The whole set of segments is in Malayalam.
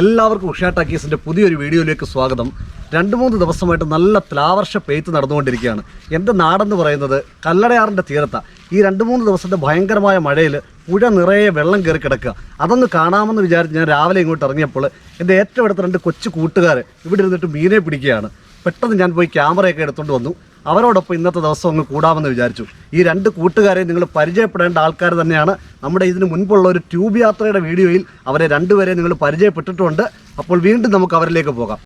എല്ലാവർക്കും ഉഷാ ടാക്കീസിന്റെ പുതിയൊരു വീഡിയോയിലേക്ക് സ്വാഗതം. രണ്ട് മൂന്ന് ദിവസമായിട്ട് നല്ല ത്ലാവർഷ പെയ്ത്ത് നടന്നുകൊണ്ടിരിക്കുകയാണ്. എന്റെ നാടെന്ന് പറയുന്നത്? കല്ലടയാറിന്റെ തീരത്താണ് ഈ രണ്ട് മൂന്ന് ദിവസത്തെ ഭയങ്കരമായ മഴയിൽ പുഴ നിറയെ വെള്ളം കയറി കിടക്കുക. അതൊന്ന് കാണാമെന്ന് വിചാരിച്ച് ഞാൻ രാവിലെ ഇങ്ങോട്ട് ഇറങ്ങിയപ്പോൾ എന്റെ ഏറ്റവും അടുത്ത രണ്ട് കൊച്ചു കൂട്ടുകാർ ഇവിടെ ഇരുന്നിട്ട് മീനെ പിടിക്കുകയാണ്. പെട്ടെന്ന് ഞാൻ പോയി ക്യാമറയൊക്കെ എടുത്തുകൊണ്ട് വന്നു. അവരോടൊപ്പം ഇന്നത്തെ ദിവസം അങ്ങ് കൂടാമെന്ന് വിചാരിച്ചു. ഈ രണ്ട് കൂട്ടുകാരെ നിങ്ങൾ പരിചയപ്പെടേണ്ട ആൾക്കാർ തന്നെയാണ്. നമ്മുടെ ഇതിന് മുൻപുള്ള ഒരു ട്യൂബ് യാത്രയുടെ വീഡിയോയിൽ അവരെ രണ്ടുപേരെ നിങ്ങൾ പരിചയപ്പെട്ടിട്ടുണ്ട്. അപ്പോൾ വീണ്ടും നമുക്ക് അവരിലേക്ക് പോകാം.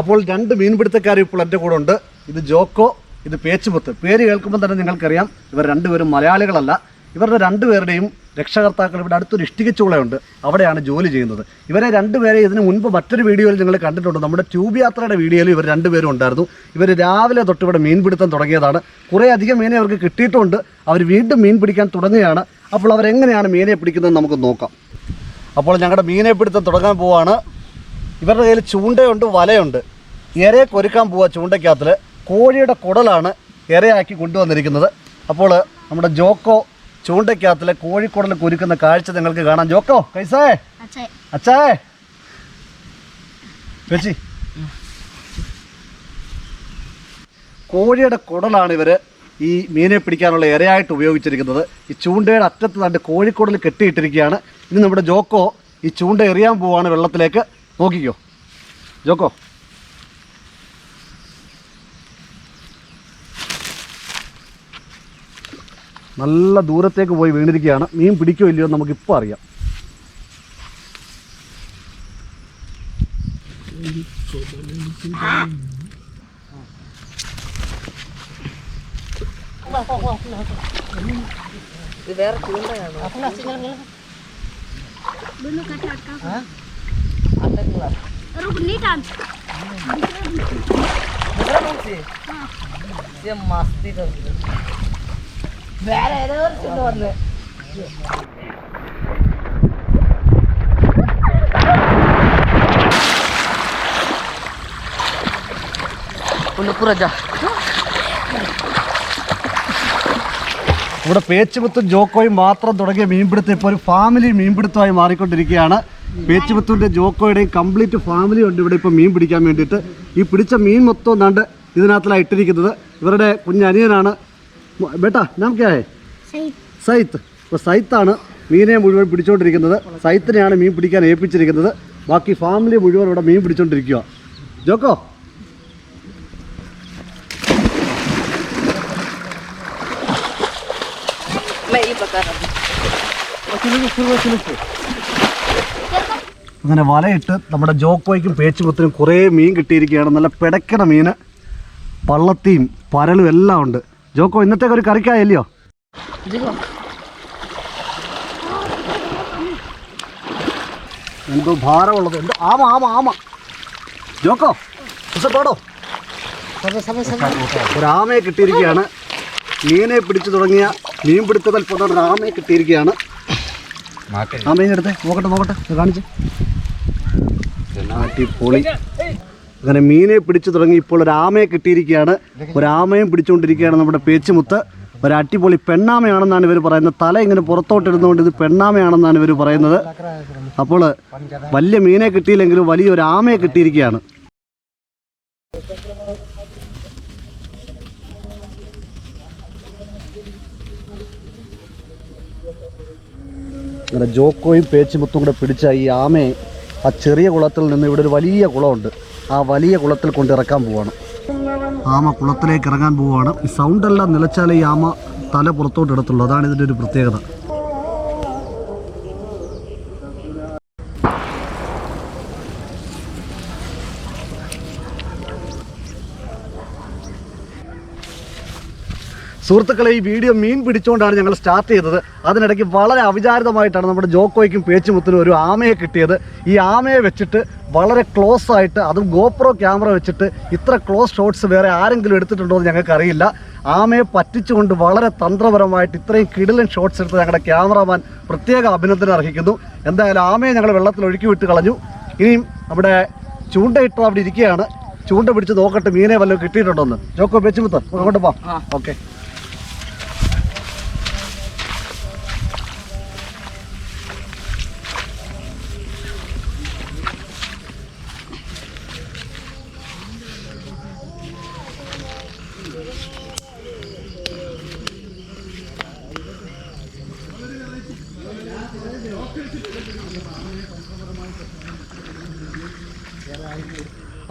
അപ്പോൾ രണ്ട് മീൻപിടുത്തക്കാർ ഇപ്പോൾ എന്റെ കൂടെ ഉണ്ട്. ഇത് ജോക്കോ ഇത് പേച്ചുമുത്ത്. പേര് കേൾക്കുമ്പോൾ തന്നെ നിങ്ങൾക്കറിയാം ഇവർ രണ്ടുപേരും മലയാളികളല്ല. ഇവരുടെ രണ്ടുപേരുടെയും രക്ഷകർത്താക്കൾ ഇവിടെ അടുത്തൊരു ഇഷ്ടികച്ചൂളയുണ്ട്. അവിടെയാണ് ജോലി ചെയ്യുന്നത്. ഇവരെ രണ്ടുപേരെ ഇതിന് മുൻപ് മറ്റൊരു വീഡിയോയിൽ നിങ്ങൾ കണ്ടിട്ടുണ്ട്. നമ്മുടെ ട്യൂബ് യാത്രയുടെ വീഡിയോയിൽ ഇവർ രണ്ടുപേരും ഉണ്ടായിരുന്നു. ഇവർ രാവിലെ തൊട്ട് ഇവിടെ മീൻപിടുത്തം തുടങ്ങിയതാണ്. കുറേ അധികം മീനെ അവർക്ക് കിട്ടിയിട്ടുണ്ട്. അവർ വീണ്ടും മീൻ പിടിക്കാൻ തുടങ്ങുകയാണ്. അപ്പോൾ അവരെങ്ങനെയാണ് മീനെ പിടിക്കുന്നത് നമുക്ക് നോക്കാം. അപ്പോൾ ഞങ്ങളുടെ മീനെ പിടുത്തം തുടങ്ങാൻ പോവാണ്. ഇവരുടെ കയ്യിൽ ചൂണ്ടയുണ്ട് വലയുണ്ട്. ഇരയെ കൊരുക്കാൻ പോവുക ചൂണ്ടയ്ക്കകത്തിൽ കോഴിയുടെ കുടലാണ് ഇരയാക്കി കൊണ്ടുവന്നിരിക്കുന്നത്. അപ്പോൾ നമ്മുടെ ജോക്കോ ചൂണ്ടയ്ക്കകത്തിലെ കോഴിക്കുടൽ കുരുക്കുന്ന കാഴ്ച നിങ്ങൾക്ക് കാണാം. ജോക്കോ കൈസേ? അച്ഛേ. അച്ഛാ? ചേച്ചി. കോഴിയുടെ കുടലാണ് ഇവർ ഈ മീനെ പിടിക്കാനുള്ള ഇരയായിട്ട് ഉപയോഗിച്ചിരിക്കുന്നത്. ഈ ചൂണ്ടയുടെ അറ്റത്ത് തണ്ട് കോഴിക്കുടൽ കെട്ടിയിട്ടിരിക്കുകയാണ്. ഇനി നമ്മുടെ ജോക്കോ ഈ ചൂണ്ട എറിയാൻ പോവാണ് വെള്ളത്തിലേക്ക്. നോക്കിക്കോ. ജോക്കോ. നല്ല ദൂരത്തേക്ക് പോയി വീണിരിക്കുകയാണ് മീൻ പിടിക്കോ ഇല്ലയോ എന്ന് നമുക്കിപ്പോൾ അറിയാം ഇത് വേറെ ചൂണ്ടയാണോ दोनों का टाटा വേറെ ഏതോ ചൂണ്ട വന്ന്. ഇവിടെ പേച്ചുമുത്തും ജോക്കോയും മാത്രം തുടങ്ങിയ മീൻപിടുത്തം ഇപ്പോൾ ഒരു ഫാമിലി മീൻപിടുത്തമായി മാറിക്കൊണ്ടിരിക്കുകയാണ്. പേച്ചുമുത്തുന്റെ ജോക്കോയുടെയും കംപ്ലീറ്റ് ഫാമിലി ഉണ്ട് ഇവിടെ ഇപ്പോൾ മീൻ പിടിക്കാൻ വേണ്ടിയിട്ട്. ഈ പിടിച്ച മീൻ മൊത്തം ഒന്നാണ്ട് ഇതിനകത്തിലാണ് ഇട്ടിരിക്കുന്നത് ഇവരുടെ കുഞ്ഞനിയനാണ് ബേട്ടാ നാം ക്യാ സൈത്ത് അപ്പോൾ സൈത്താണ് മീനെ മുഴുവൻ പിടിച്ചുകൊണ്ടിരിക്കുന്നത് സൈത്തിനെയാണ് മീൻ പിടിക്കാൻ ഏൽപ്പിച്ചിരിക്കുന്നത്. ബാക്കി ഫാമിലി മുഴുവൻ ഇവിടെ മീൻ പിടിച്ചോണ്ടിരിക്കുക ജോക്കോ? അങ്ങനെ വലയിട്ട് നമ്മുടെ ജോക്കോയ്ക്കും പേച്ചുമുത്തിനും കുറേ മീൻ കിട്ടിയിരിക്കുകയാണ്. നല്ല പിടക്കണ മീന്. പള്ളത്തിയും പരലും എല്ലാം ഉണ്ട്. ജോക്കോ ഇന്നത്തേക്ക് ഒരു കറിക്കായല്ലോ എന്തോ ഭാരമുള്ളത്. എന്തോ ആമ ആമ ആമ. ജോക്കോ പാടോ ഒരാമയെ കിട്ടിയിരിക്കുകയാണ്. മീനെ പിടിച്ചു തുടങ്ങിയ മീൻ പിടുത്തത്തിൽ പോകുന്ന ഒരാമയെ കിട്ടിയിരിക്കുകയാണ്. ആമയെ എടുത്തേ നോക്കട്ടെ നോക്കട്ടെ. കാണിച്ച്. പൊളി അങ്ങനെ മീനെ പിടിച്ചു തുടങ്ങി ഇപ്പോൾ ഒരു ആമയെ കിട്ടിയിരിക്കുകയാണ്. ഒരു ആമയും പിടിച്ചുകൊണ്ടിരിക്കുകയാണ് നമ്മുടെ പേച്ചുമുത്ത്. ഒരു അടിപൊളി പെണ്ണാമയാണെന്നാണ് ഇവർ പറയുന്നത്. തല ഇങ്ങനെ പുറത്തോട്ടിരുന്നുകൊണ്ട് ഇത് പെണ്ണാമയാണെന്നാണ് ഇവർ പറയുന്നത്. അപ്പോൾ വലിയ മീനെ കിട്ടിയില്ലെങ്കിലും വലിയൊരു ആമയെ കിട്ടിയിരിക്കുകയാണ്. ജോക്കോയും പേച്ചുമുത്തും കൂടെ പിടിച്ച ഈ ആമയെ ആ ചെറിയ കുളത്തിൽ നിന്ന് ഇവിടെ ഒരു വലിയ കുളമുണ്ട്. ആ വലിയ കുളത്തിൽ കൊണ്ടിറക്കാൻ പോവാണ്. ആമ കുളത്തിലേക്ക് ഇറങ്ങാൻ പോവുകയാണ് സൗണ്ടെല്ലാം നിലച്ചാലേ ഈ ആമ തല പുറത്തോട്ട് ഇടത്തുള്ളൂ. അതാണ് ഇതിന്റെ ഒരു പ്രത്യേകത. സുഹൃത്തുക്കളെ ഈ വീഡിയോ മീൻ പിടിച്ചുകൊണ്ടാണ് ഞങ്ങൾ സ്റ്റാർട്ട് ചെയ്തത്. അതിനിടയ്ക്ക് വളരെ അവിചാരിതമായിട്ടാണ് നമ്മുടെ ജോക്കോയ്ക്കും പേച്ചുമുത്തിനും ഒരു ആമയെ കിട്ടിയത്. ഈ ആമയെ വെച്ചിട്ട് വളരെ ക്ലോസ് ആയിട്ട് അതും ഗോപ്രോ ക്യാമറ വെച്ചിട്ട് ഇത്ര ക്ലോസ് ഷോട്ട്സ് വേറെ ആരെങ്കിലും എടുത്തിട്ടുണ്ടോ എന്ന് ഞങ്ങൾക്കറിയില്ല. ആമയെ പറ്റിച്ചുകൊണ്ട് വളരെ തന്ത്രപരമായിട്ട് ഇത്രയും കിടിലൻ ഷോട്ട്സ് എടുത്ത് ഞങ്ങളുടെ ക്യാമറമാൻ പ്രത്യേക അഭിനന്ദനം അർഹിക്കുന്നു. എന്തായാലും ആമയെ ഞങ്ങൾ വെള്ളത്തിൽ ഒഴുക്കി വിട്ട് കളഞ്ഞു. ഇനിയും നമ്മുടെ ചൂണ്ടയിട്ട് അവിടെ ഇരിക്കുകയാണ്. ചൂണ്ട പിടിച്ച് നോക്കട്ടെ മീനെ വല്ലതും കിട്ടിയിട്ടുണ്ടോന്ന്. ജോക്കോ വെച്ചുമുത്ത് അങ്ങോട്ട് പോവാം ആ. ഓക്കെ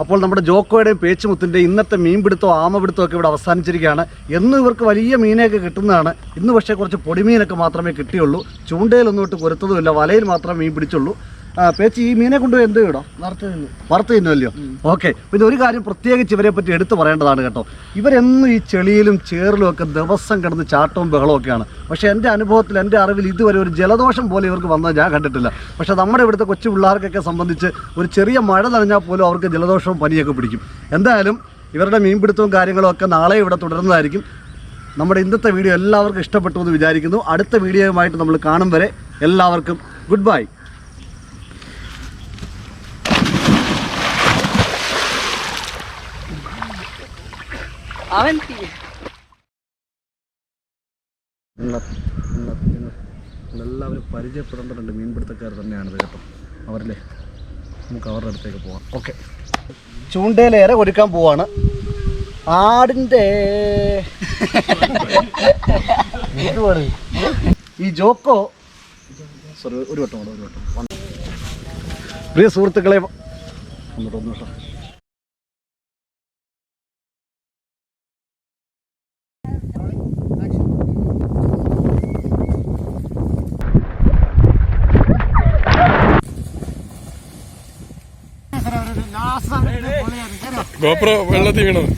അപ്പോൾ നമ്മുടെ ജോക്കോയുടെയും പേച്ചുമുത്തിന്റെയും ഇന്നത്തെ മീൻപിടുത്തവും ആമപിടുത്തവും ഒക്കെ ഇവിടെ അവസാനിച്ചിരിക്കുകയാണ്. എന്നും ഇവർക്ക് വലിയ മീനെയൊക്കെ കിട്ടുന്നതാണ്. ഇന്ന് പക്ഷേ കുറച്ച് പൊടിമീനൊക്കെ മാത്രമേ കിട്ടിയുള്ളൂ. ചൂണ്ടയിലൊന്നും ഇട്ട് കൊരുത്തതുമില്ല വലയിൽ മാത്രമേ മീൻ പിടിച്ചുള്ളൂ. ആ, പേച്ചി ഈ മീനെ കൊണ്ട് എന്ത് ഇടോ വറുത്ത് തിന്നു. വറുത്ത് തിന്നുമല്ലോ ഓക്കെ. പിന്നെ ഒരു കാര്യം പ്രത്യേകിച്ച് ഇവരെ പറ്റി എടുത്തു പറയേണ്ടതാണ് കേട്ടോ. ഇവരെന്നും ഈ ചെളിയിലും ചേറിലും ഒക്കെ ദിവസം കിടന്ന് ചാട്ടവും ബഹളവും ഒക്കെയാണ്. പക്ഷെ എന്റെ അനുഭവത്തിൽ എന്റെ അറിവിൽ ഇതുവരെ ഒരു ജലദോഷം പോലെ ഇവർക്ക് വന്നത് ഞാൻ കണ്ടിട്ടില്ല. പക്ഷെ നമ്മുടെ ഇവിടുത്തെ കൊച്ചു പിള്ളേർക്കൊക്കെ സംബന്ധിച്ച് ഒരു ചെറിയ മഴ നനഞ്ഞാൽ പോലും അവർക്ക് ജലദോഷവും പനിയൊക്കെ പിടിക്കും. എന്തായാലും ഇവരുടെ മീൻപിടുത്തവും കാര്യങ്ങളും ഒക്കെ നാളെ ഇവിടെ തുടരുന്നതായിരിക്കും. നമ്മുടെ ഇന്നത്തെ വീഡിയോ എല്ലാവർക്കും ഇഷ്ടപ്പെട്ടു എന്ന് വിചാരിക്കുന്നു. അടുത്ത വീഡിയോയുമായിട്ട് നമ്മൾ കാണും വരെ എല്ലാവർക്കും ഗുഡ് ബൈ. അവൻ എല്ലാവരും പരിചയപ്പെടേണ്ട രണ്ട് മീൻപിടുത്തക്കാർ തന്നെയാണിത് കേട്ടോ. അവരല്ലേ? നമുക്ക് അവരുടെ അടുത്തേക്ക് പോവാം. ഓക്കെ. ചൂണ്ടയിലേറെ ഒരുക്കാൻ പോവാണ്. ആടിന്റെ? ഈ ജോക്കോ സോറി ഒരു വട്ടം ഒരു വട്ടം പ്രിയ സുഹൃത്തുക്കളെ ഒന്നിട്ട്. ഒന്ന് ഗോപ്രോ വെള്ളത്തിൽ വീണത്.